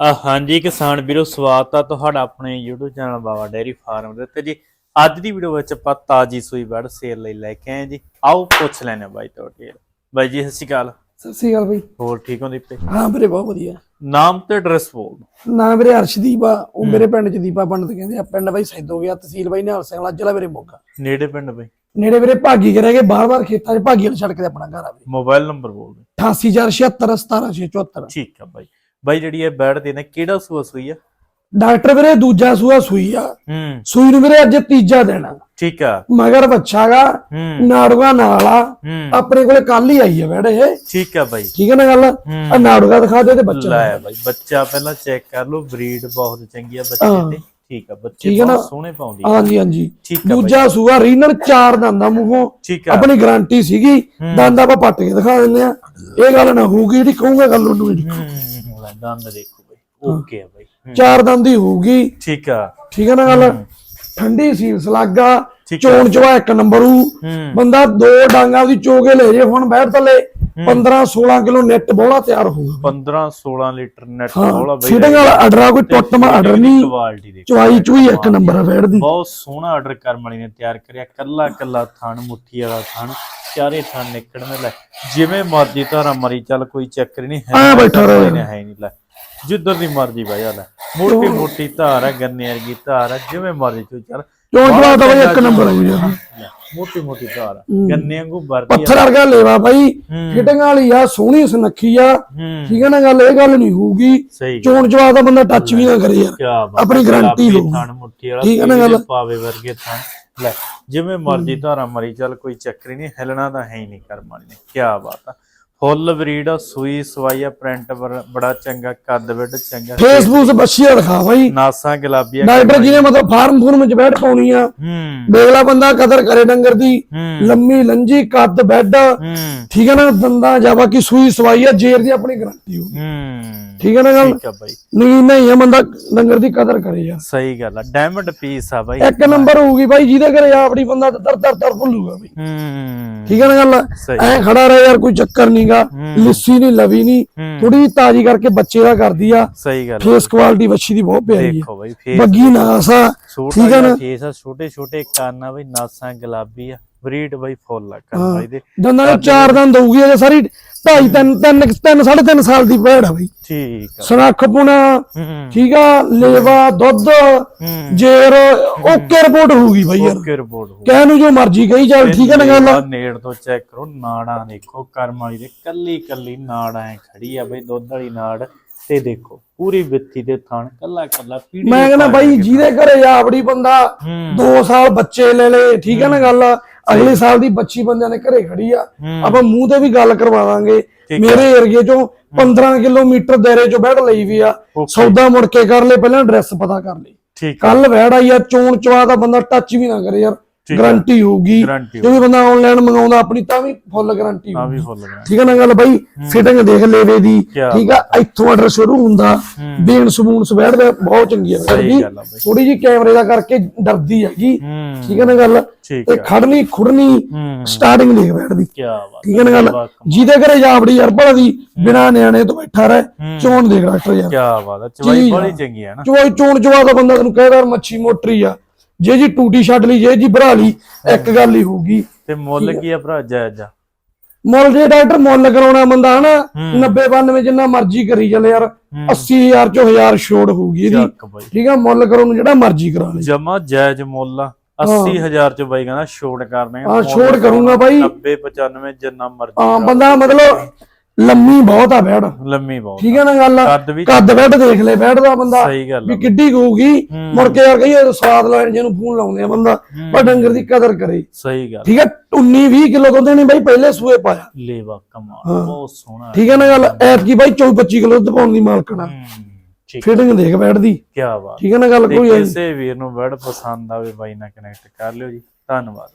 ਹਾਂਜੀ ਕਿਸਾਨ ਵੀਰੋ ਸਵਾਗਤ ਆ ਤੁਹਾਡਾ ਆਪਣੇ YouTube channel Baba dairy farm ਦੇ ਉੱਤੇ ਜੀ। ਅੱਜ ਦੀ ਵੀਡੀਓ ਵਿੱਚ ਆਪਾਂ ਤਾਜੀ ਸੂਈ ਬੜ ਸੇਲ ਲਈ ਲੈ ਕੇ ਆਏ ਜੀ। ਆਓ ਪੁੱਛ ਲੈਣੇ ਬਾਈ ਤੁਹਾਡੇ ਬਾਈ ਜੀ ਸਤਿ ਸ਼੍ਰੀ ਅਕਾਲ। ਸਤਿ ਸ੍ਰੀ ਅਕਾਲ ਬਈ। ਹੋਰ ਠੀਕ ਹੋ ਦੀਪੇ? ਹਾਂ ਵੀਰੇ ਬਹੁਤ ਵਧੀਆ। ਨਾਮ ਤੇ ਐਡਰੈਸ ਬੋਲ ਦਿਓ। ਨਾ ਵੀਰੇ ਅਰਸ਼ਦੀਪ ਆ। ਉਹ ਮੇਰੇ ਪਿੰਡ ਚ ਦੀਪਾ ਪੰਡਤ ਕਹਿੰਦੇ ਆ। ਪਿੰਡ ਬਾਈ ਸੈਦੋ ਗਿਆ ਤਹਿਸੀਲ ਬਾਈ ਨਿਹਾਲ ਸਿੰਘ ਜ਼ਿਲ੍ਹਾ ਵੀਰੇ ਮੋਗਾ। ਨੇੜੇ ਪਿੰਡ ਬਾਈ? ਨੇੜੇ ਵੀਰੇ ਭਾਗੀ ਕਰੇਗੇ ਬਾਰ-ਬਾਰ ਖੇਤਾਂ 'ਚ ਭਾਗੀ ਵਾਲੀ ਸੜਕ ਤੇ ਆਪਣਾ ਘਰ ਆ ਵੀਰੇ। ਮੋਬਾਈਲ ਨੰਬਰ ਬੋਲ ਦਿਓ। 88476 17674 ਠੀਕ ਆ ਬਾਈ। ਬਾਈ ਜਿਹੜੀ ਇਹ ਬੈੜ ਦੇ ਨੇ ਕਿਹੜਾ ਸੂਆ ਸੂਈ ਆ? ਡਾਕਟਰ ਵੀਰੇ ਦੂਜਾ ਸੂਆ ਸੂਈ ਆ। ਹੂੰ। ਸੂਈ ਨੂੰ ਵੀਰੇ ਅੱਜ ਤੀਜਾ ਦੇਣਾ ਠੀਕ ਆ। ਮਗਰ ਬੱਚਾਗਾ ਨਾੜੂਗਾ ਨਾਲ ਆ। ਆਪਣੇ ਕੋਲੇ ਕੱਲ ਹੀ ਆਈ ਆ ਬੈੜੇ ਇਹ। ਠੀਕ ਆ ਬਾਈ। ਠੀਕ ਹੈ ਨਾ ਗੱਲ। ਆ ਨਾੜੂਗਾ ਦਿਖਾ ਦੇ ਤੇ ਬੱਚਾ। ਲੈ ਬਾਈ ਬੱਚਾ ਪਹਿਲਾਂ ਚੈੱਕ ਕਰ ਲਓ ਬਰੀਡ ਬਹੁਤ ਚੰਗੀ ਆ ਬੱਚੇ। ਤੇ ਠੀਕ ਆ ਬੱਚੇ ਠੀਕ ਆ ਨਾ? ਬਹੁਤ ਸੋਹਣੇ ਪਾਉਂਦੀ ਆ। ਹਾਂਜੀ ਹਾਂਜੀ। ਠੀਕ ਆ ਬਾਈ। ਦੂਜਾ ਸੂਆ ਰੀਨਰ ਚਾਰ ਦੰਦਾਂ ਮੂੰਹੋਂ। ਆਪਣੀ ਗਾਰੰਟੀ ਸੀਗੀ। ਦੰਦ ਆਪਾਂ ਪੱਟ ਕੇ ਦਿਖਾ ਦਿੰਦੇ ਆ। ਇਹ ਗੱਲ ਨਾ ਹੋਊਗੀ ਜਿਹੜੀ ਕਹੂੰਗਾ ਗੱਲ ਉਹਨੂੰ ਹੀ। ਦੰਦ ਦੇਖੋ ਬਾਈ। ਓਕੇ ਆ ਬਾਈ। ਚਾਰ ਦੰਦ ਹੀ ਹੋਊਗੀ। ਠੀਕ ਆ। ਠੀਕ ਹੈ ਨਾ ਗੱਲ? ਠੰਡੀ ਸੀ ਸਲਾਗਾ। ਚੋਣ ਚਵਾ ਇੱਕ ਨੰਬਰੂ ਹੂੰ। ਬੰਦਾ ਦੋ ਡਾਂਗਾ ਦੀ ਚੋਗੇ ਲੈ ਜੇ ਹੁਣ ਬੈਠ ਥੱਲੇ। 15 16 ਕਿਲੋ ਨੈਟ ਬੋਲਾ ਤਿਆਰ ਹੋਊਗਾ। 15 16 ਲੀਟਰ ਨੈਟ ਵਾਲਾ ਬਾਈ। ਫਿਟਿੰਗ ਵਾਲਾ ਆਰਡਰ ਆ ਕੋਈ ਟੁੱਟ ਮਾ ਆਰਡਰ ਨਹੀਂ। ਚਵਾਈ ਚੂਈ ਇੱਕ ਨੰਬਰ ਆ ਬੈਠ ਦੀ। ਬਹੁਤ ਸੋਹਣਾ ਆਰਡਰ ਕਰਮ ਵਾਲੀ ਨੇ ਤਿਆਰ ਕਰਿਆ। ਕੱਲਾ ਕੱਲਾ ਥਣ ਮੁੱਠੀ ਵਾਲਾ ਥਣ। ਚਾਰੇ ਥਣ ਨਿਕੜਨ ਲੈ। ਜਿਵੇਂ ਮਰਜ਼ੀ ਧਾਰਾ ਮਰੀ ਚੱਲ ਕੋਈ ਚੱਕਰ ਨਹੀਂ ਐਂ ਬੈਠਾ ਰਹੇ। ਨੇ ਹੈ ਨਹੀਂ ਲੈ। ਜਿੱਧਰ ਦੀ ਮਰਜ਼ੀ ਬਹਿ ਲੈ। ਮੋਟੀ ਮੋਟੀ ਧਾਰ ਹੈ ਗੰਨੇ ਵਰਗੀ ਧਾਰ ਹੈ ਜਿਵੇਂ ਮਰਜ਼ੀ ਤੂੰ ਚੱਲ। ਚਵਾ ਤਾਂ ਬਈ ਇੱਕ ਨੰਬਰ ਹੋ ਮੋਟੀ ਮੋਟੀ ਧਾਰ ਆ। ਗੰਨੇ ਵਾਂਗੂ ਵਰਦੀ ਆ। ਪੱਥਰ ਵਰਗਾ ਲੇਵਾ ਬਾਈ। ਹੂੰ। ਫਿਟਿੰਗ ਵਾਲੀ ਆ ਸੋਹਣੀ ਸੁਨੱਖੀ ਆ। ਹੂੰ। ਠੀਕ ਹੈ ਨਾ ਗੱਲ ਇਹ ਗੱਲ ਨਹੀਂ ਹੋਊਗੀ। ਚੋਣ ਚਵਾ ਦਾ ਬੰਦਾ ਟੱਚ ਵੀ ਨਾ ਕਰੇ ਯਾਰ। ਆਪਣੀ ਹੈ, ਮੁੱਠੀ ਵਾਲਾ ਠੀਕ ਹੈ ਨਾ ਗੱਲ? ਪਾਵੇ ਵਰਗੇ ਥਣ ਲੈ ਜਿਵੇਂ ਮਰਜ਼ੀ ਧਾਰਾ ਮਰੀ ਚੱਲ ਕੋਈ ਚੱਕਰ ਹੀ ਨਹੀਂ ਹਿਲਣਾ ਤਾਂ ਹੈ ਹੀ ਨਹੀਂ ਕਰਮ ਨੇ ਕੀ ਬਾਤ ਆ। ਫੁੱਲ ਬਰੀਡ ਆ ਸੂਈ ਸਵਾਈ ਆ ਪ੍ਰਿੰਟ ਬੜਾ ਚੰਗਾ ਕੱਦ ਵਿੱਡ ਚੰਗਾ। ਫੇਸਬੁੱਕ ਬੱਚੀਆਂ ਦਿਖਾ ਬਾਈ। ਨਾਸਾਂ ਗੁਲਾਬੀਆਂ ਡਾਕਟਰ ਜੀ ਨੇ ਮਤਲਬ ਫਾਰਮ ਫੂਰਮ ਚ ਬੈਠ ਪਾਉਣੀ ਆ। ਹੂੰ। ਬੇਗਲਾ ਬੰਦਾ ਕਦਰ ਕਰੇ ਡੰਗਰ ਦੀ। ਲੰਮੀ ਲੰਜੀ ਕੱਦ ਬੈੱਡ। ਠੀਕ ਹੈ ਨਾ ਦੰਦਾ ਜਾਂ ਬਾਕੀ ਸੂਈ ਸਵਾਈ ਆ ਜੇਰ ਦੀ ਆਪਣੀ ਗਰੰਟੀ ਹੋ। ਠੀਕ ਹੈ ਨਾ ਗੱਲ? ਠੀਕ ਆ ਬਾਈ। ਨਹੀਂ ਨਹੀਂ ਇਹ ਬੰਦਾ ਡੰਗਰ ਦੀ ਕਦਰ ਕਰੇ ਯਾਰ। ਸਹੀ ਗੱਲ ਆ ਡਾਇਮੰਡ ਪੀਸ ਆ ਬਾਈ। ਇੱਕ ਨੰਬਰ ਹੋਊਗੀ ਬਾਈ ਜਿਹਦੇ ਘਰੇ ਆਪਣੀ ਬੰਦਾ ਤਰ ਤਰ ਤਰ ਭੁੱਲੂਗਾ ਬਾਈ ਠੀਕ ਹੈ ਨਾ ਗੱਲ? ਐ ਖੜਾ ਰਹੇ ਯਾਰ ਕੋਈ ਚੱਕਰ ਨਹੀਂਗਾ ਲਿੱਸੀ ਨਹੀਂ ਲਵੀ ਨਹੀਂ ਹੂੰ। ਥੋੜੀ ਤਾਜੀ ਕਰਕੇ ਬੱਚੇ ਦਾ ਕਰਦੀ ਆ। ਸਹੀ ਗੱਲ। ਫੇਸ ਕੁਆਲਿਟੀ ਬੱਚੀ ਦੀ ਬਹੁਤ ਪਿਆਰੀ ਆ। ਦੇਖੋ ਬਾਈ ਫੇਸ ਬੱਗੀ ਨਾਸਾ ਠੀਕ ਆ ਨਾ? ਫੇਸ ਆ ਛੋਟੇ ਛੋਟੇ ਕੰਨ ਆ ਬਈ ਨਾਸਾਂ ਗੁਲਾਬੀ ਆ ਬਰੀਡ ਬਈ ਫੁੱਲ ਆ ਕੰਨ ਬਾਈ ਦੇ। ਦੰਦਾਂ ਦੇ ਚਾਰ ਦੰਦ ਹੋਊਗੀ ਇਹ ਸਾਰੀ ਢਾਈ ਤਿੰਨ ਤਿੰਨ ਤਿੰਨ ਸਾਢੇ ਤਿੰਨ ਸਾਲ ਦੀ ਭੈੜ ਆ ਬਈ। ਠੀਕ ਆ। ਸਨੱਖ ਪੁਣਾ ਠੀਕ ਆ ਲੇਵਾ ਦੁੱਧ ਜੇਰ ਓਕੇ ਰਿਪੋਰਟ ਹੋਊਗੀ ਬਈ ਯਾਰ। ਓਕੇ ਰਿਪੋਰਟ ਹੋ ਕਹਿ ਨੂੰ ਜੋ ਮਰਜ਼ੀ ਕਹੀ ਚੱਲ ਠੀਕ ਹੈ ਨਾ ਗੱਲ? ਨੇੜ ਤੋਂ ਚੈੱਕ ਕਰੋ ਨਾੜਾਂ ਦੇਖੋ ਕਰਮ ਵਾਲੀ ਦੇ ਕੱਲੀ ਕੱਲੀ ਨਾੜ ਐ ਖੜੀ ਆ ਬਈ ਦੁੱਧ ਵਾਲੀ ਨਾੜ। ਤੇ ਦੇਖੋ ਪੂਰੀ ਵਿੱਥੀ ਦੇ ਥਣ ਕੱਲਾ ਕੱਲਾ ਪੀੜੀ ਮੈਂ ਕਹਿੰਦਾ ਬਾਈ ਜਿਹਦੇ ਘਰੇ ਆਪੜੀ ਬੰਦਾ ਹੂੰ। 2 ਸਾਲ ਬੱਚੇ ਲੈ ਲੇ ਠੀਕ ਹੈ ਨਾ ਗੱਲ? ਅਗਲੇ ਸਾਲ ਦੀ ਬੱਚੀ ਬੰਦਿਆਂ ਦੇ ਘਰੇ ਖੜੀ ਆ। ਆਪਾਂ ਮੂੰਹ ਤੇ ਵੀ ਗੱਲ ਕਰਵਾਵਾਂਗੇ ਮੇਰੇ ਏਰੀਏ ਚੋਂ 15 ਕਿਲੋਮੀਟਰ ਦਾਇਰੇ ਚੋਂ ਬੈਠ ਲਈ ਵੀ ਆ. ਸੌਦਾ ਮੁੜ ਕੇ ਕਰ ਲੈ ਪਹਿਲਾਂ ਐਡਰੈਸ ਪਤਾ ਕਰ ਲਈ ਕੱਲ ਵੈੜ ਆਈ ਆ ਚੋਣ ਚਵਾ ਦਾ ਬੰਦਾ ਟੱਚ ਵੀ ਨਾ ਕਰੇ ਯਾਰ। ਗਾਰੰਟੀ ਹੋਊਗੀ। ਗਾਰੰਟੀ ਵੀ ਬੰਦਾ ਆਨਲਾਈਨ ਮੰਗਾਉਂਦਾ ਆਪਣੀ ਤਾਂ ਵੀ ਫੁੱਲ ਗਾਰੰਟੀ ਵੀ ਫੁੱਲ ਗਿਆ ਠੀਕ ਹੈ ਨਾ ਗੱਲ ਬਾਈ? ਫਿਟਿੰਗ ਦੇਖ ਲੈਵੇ ਦੀ। ਠੀਕ ਆ? ਇੱਥੋਂ ਆਰਡਰ ਸ਼ੁਰੂ ਹੁੰਦਾ। ਬੇਨ ਸਬੂਨ ਸਵੈੜ ਦਾ ਬਹੁਤ ਚੰਗੀ ਆ। ਸਹੀ ਜੀ ਥੋੜੀ ਜੀ ਕੈਮਰੇ ਦਾ ਕਰਕੇ ਡਰਦੀ ਹੈਗੀ। ਹੂੰ। ਠੀਕ ਹੈ ਨਾ ਗੱਲ? ਤੇ ਖੜਨੀ ਖੁਰਨੀ ਹੂੰ। ਸਟਾਰਟਿੰਗ ਦੇਖ ਬੈਠਦੀ ਕੀ ਬਾਤ ਠੀਕ ਹੈ ਨਾ ਗੱਲ? ਜਿਹਦੇ ਘਰੇ ਜਾਵੜੀ ਯਾਰ ਭਲਾ ਦੀ ਬਿਨਾ ਨਿਆਣੇ ਤੋਂ ਬੈਠਾ ਰਹੇ ਚੋਣ ਦੇਖ ਡਾਕਟਰ ਯਾਰ। ਕੀ ਬਾਤ ਆ ਚਵਾਈ ਬੜੀ। ਚੰਗੀ ਆ ਨਾ। ਚੋਈ ਚੋਣ ਚਵਾ ਦਾ ਬੰਦਾ ਤੈਨੂੰ ਕਹਿਦਾ ਮੱਛੀ ਮੋਟਰੀ ਆ। ਜੇ ਜੀ ਟੂਟੀ ਛੱਡ ਲਈ ਜੇ ਜੀ ਭਰਾ ਲਈ ਇੱਕ ਗੱਲ ਹੀ ਹੋਊਗੀ। ਤੇ ਮੁੱਲ ਕੀ ਆ ਭਰਾ ਜਾਇਜ਼ ਆ? ਮੁੱਲ ਜੇ ਡਾਕਟਰ ਮੁੱਲ ਕਰਾਉਣਾ ਬੰਦਾ ਹਨਾ? 90 92 ਜਿੰਨਾ ਮਰਜ਼ੀ ਕਰੀ ਚੱਲੇ ਯਾਰ 80000 ਚੋਂ 1000 ਛੋੜ ਹੋਊਗੀ ਇਹਦੀ। ਠੀਕ ਆ ਮੁੱਲ ਕਰਾਉਣ ਨੂੰ ਜਿਹੜਾ ਮਰਜ਼ੀ ਕਰਾ ਲੈ। ਜਮਾ ਜਾਇਜ਼ ਮੁੱਲ ਆ। 80000 ਚ ਬਾਈ ਕਹਿੰਦਾ ਛੋਟ ਕਰਨੇ ਹਾਂ, ਛੋਟ ਕਰੂੰਗਾ ਬਾਈ। 90 95 ਜਿੰਨਾ ਮਰਜ਼ੀ ਹਾਂ ਬੰਦਾ ਮਤਲਬ ਲੰਮੀ ਬਹੁਤ ਆ ਬੈੜ ਲੰਮੀ ਬਹੁਤ ਠੀਕ ਹੈ ਨਾ ਗੱਲ? ਕੱਦ ਵੀ ਕੱਦ ਦੇਖ ਲੈ ਦਾ ਬੰਦਾ। ਸਹੀ ਗੱਲ ਆ ਵੀ ਕਿੱਡੀ ਕੁ ਹੋਊਗੀ ਮੁੜ ਕੇ ਯਾਰ ਕਹੀਏ ਸਵਾਦ ਲੈਣ ਜਿਹਨੂੰ ਫੋਨ ਲਾਉਂਦੇ ਆ ਬੰਦਾ ਪਰ ਡੰਗਰ ਦੀ ਕਦਰ ਕਰੇ। ਸਹੀ ਗੱਲ ਠੀਕ ਹੈ 19 20 ਕਿਲੋ ਦੁੱਧ ਨੇ ਬਾਈ ਪਹਿਲੇ ਸੂਏ ਪਾਇਆ। ਲੇਵਾ ਕਮਾਲ ਬਹੁਤ ਸੋਹਣਾ। ਠੀਕ ਹੈ ਨਾ ਗੱਲ? ਐਤਕੀ ਬਾਈ 24 25 ਕਿਲੋ ਦੁੱਧ ਪਾਉਣ ਦੀ ਮਾਲਕਣਾ ਫਿਟਿੰਗ ਦੇਖ ਬੈਡ ਦੀ ਕੀ ਬਾਤ। ਠੀਕ ਹੈ ਨਾ ਗੱਲ? ਕੋਈ ਕਿਸੇ ਵੀਰ ਨੂੰ ਬੜ ਪਸੰਦ ਆਵੇ ਬਾਈ ਨਾਲ ਕਨੈਕਟ ਕਰ ਲਿਓ ਜੀ। ਧੰਨਵਾਦ।